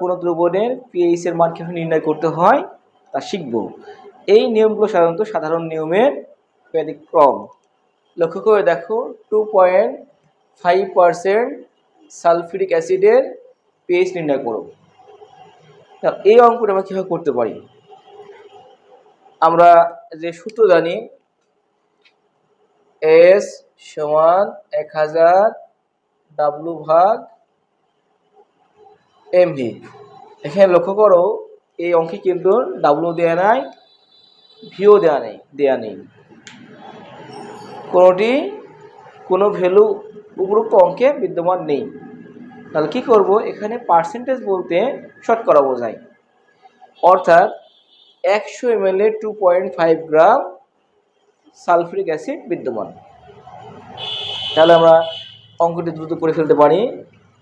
কোনো দ্রবণের পিএইচ এর মান কীভাবে নির্ণয় করতে হয়, তা শিখব। এই নিয়মগুলো সাধারণত সাধারণ নিয়মের ব্যতিক্রম। লক্ষ্য করে দেখো two point five percent sulphuric অ্যাসিডের পিএইচ নির্ণয় করো। এই অঙ্কটা আমরা কীভাবে করতে পারি? আমরা যে সূত্র জানি এস সমান এক হাজার ডাব্লু ভাগ এমভি এখানে লক্ষ্য করো, এই অঙ্কে কিন্তু ডাব্লু দেওয়া নাই ভিও দেওয়া নেই দেওয়া নেই। কোনোটি, কোনো ভ্যালু উপরোক্ত অঙ্কে বিদ্যমান নেই। তাহলে কি করব? এখানে পার্সেন্টেজ বলতে শতকরা বোঝায়। অর্থাৎ একশো M L two point five gram sulphuric acid বিদ্যমান। তাহলে আমরা অঙ্কটি দ্রুত করে ফেলতে পারি।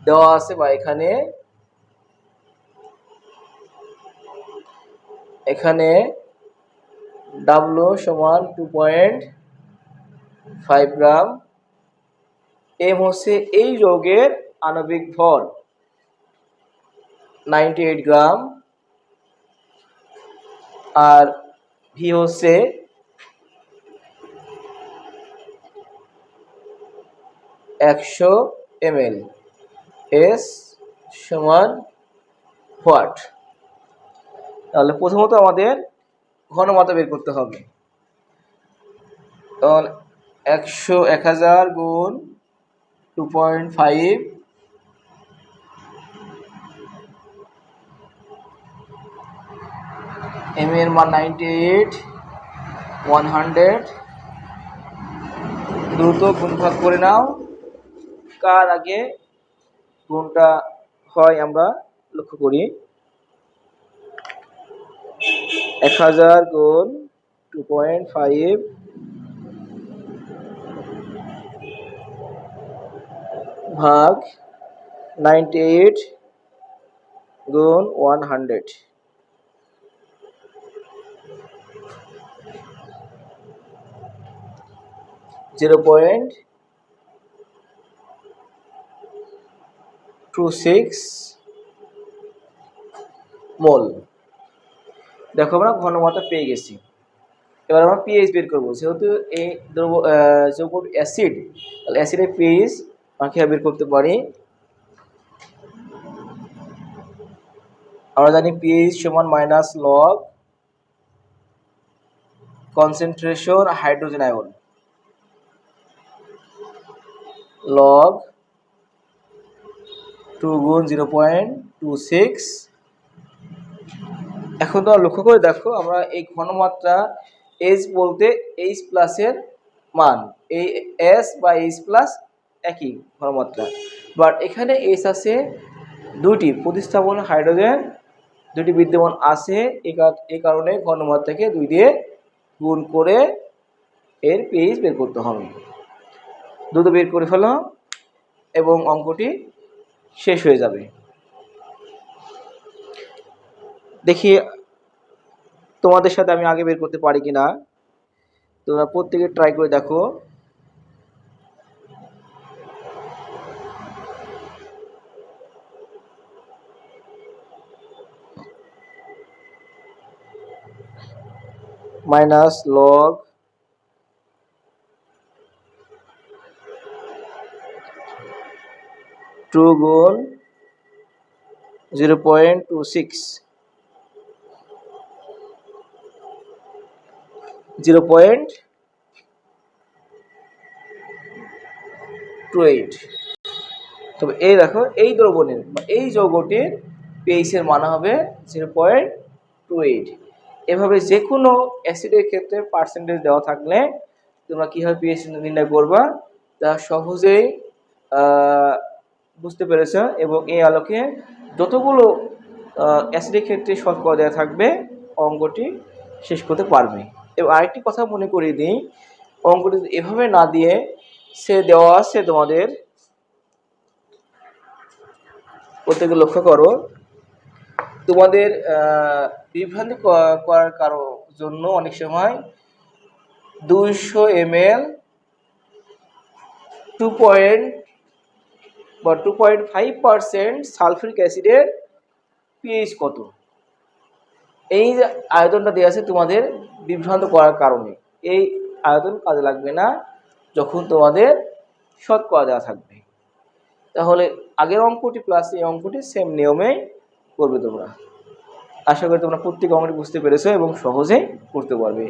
দেওয়া আছে বা এখানে এখানে ডাব্লু সমান two point five gram. M হচ্ছে এই যৌগের আণবিক ভর। Ninety eight gram. আর ভি হচ্ছে একশো এম এল এস সমান হোয়াট তাহলে প্রথমত আমাদের ঘনমাত্রা বের করতে হবে। তখন একশো এক হাজার গুণ টু পয়েন্ট ফাইভ এম এর মান নাইনটি এইট ওয়ান হান্ড্রেড দ্রুত গুণ ভাগ করে নাও। কার আগে গুণটা হয় আমরা লক্ষ্য করি। এক হাজার গুণ টু পয়েন্ট ফাইভ ভাগ নাইনটি এইট গুণ one hundred zero point two six mole দেখো আমরা ঘনমাত্রা পেয়ে গেছি। এবার আমরা পিএইচ বের করব। যেহেতু এই দ্রব যৌগ অ্যাসিড তাহলে অ্যাসিডের পিএইচ আমরা বের করতে পারি? আমরা জানি পিএইচ সমান minus log concentration hydrogen ion log two গুণ জিরো পয়েন্ট টু সিক্স এখন তো লক্ষ্য করে দেখো, আমরা এই ঘনমাত্রা এইচ বলতে এইচ প্লাসের মান। এই এস বা এইচ প্লাস একই ঘনমাত্রা বাট এখানে এইচ আছে দুটি প্রতিস্থাপন হাইড্রোজেন দুটি বিদ্যমান আছে এই কারণে ঘনমাত্রাকে দুই দিয়ে গুণ করে এর পেজ বের করতে হবে। দ্রুত বের করে ফেলো এবং অঙ্কটি শেষ হয়ে যাবে। দেখি তোমাদের সাথে আমি আগে বের করতে পারি কি না তোমরা প্রত্যেকে ট্রাই করে দেখো। মাইনাস লগ টু গুণ zero point two six zero point two eight. তবে এই দেখো, এই দ্রবণের বা এই যৌগটির পিএইচের মান হবে জিরো পয়েন্ট টু এইট। এভাবে যে কোনো অ্যাসিডের ক্ষেত্রে পার্সেন্টেজ দেওয়া থাকলে তোমরা কীভাবে পিএইচ নির্ণয় করবা, তা সহজেই বুঝতে পেরেছ এবং এই আলোকে যতগুলো অ্যাসিডের ক্ষেত্রে শতকরা দেওয়া থাকবে অঙ্কটি শেষ করতে পারবে। এবং আরেকটি কথা মনে করিয়ে দিই। অঙ্কটি এভাবে না দিয়ে সে দেওয়া আছে তোমাদের। প্রত্যেকে লক্ষ্য করো। তোমাদের বিভ্রান্তি করার কারও জন্য অনেক সময় দুইশো এম এল টু পয়েন্ট বা two point five percent sulphuric অ্যাসিডের পিএইচ কত? এই যে আয়তনটা দেওয়া আছে তোমাদের বিভ্রান্ত করার কারণে, এই আয়তন কাজে লাগবে না যখন তোমাদের শতকরা দেওয়া থাকবে। তাহলে আগের অঙ্কটি প্লাস এই অঙ্কটি সেম নিয়মেই করবে তোমরা। আশা করি তোমরা প্রত্যেক অঙ্কটি বুঝতে পেরেছ এবং সহজেই করতে পারবে।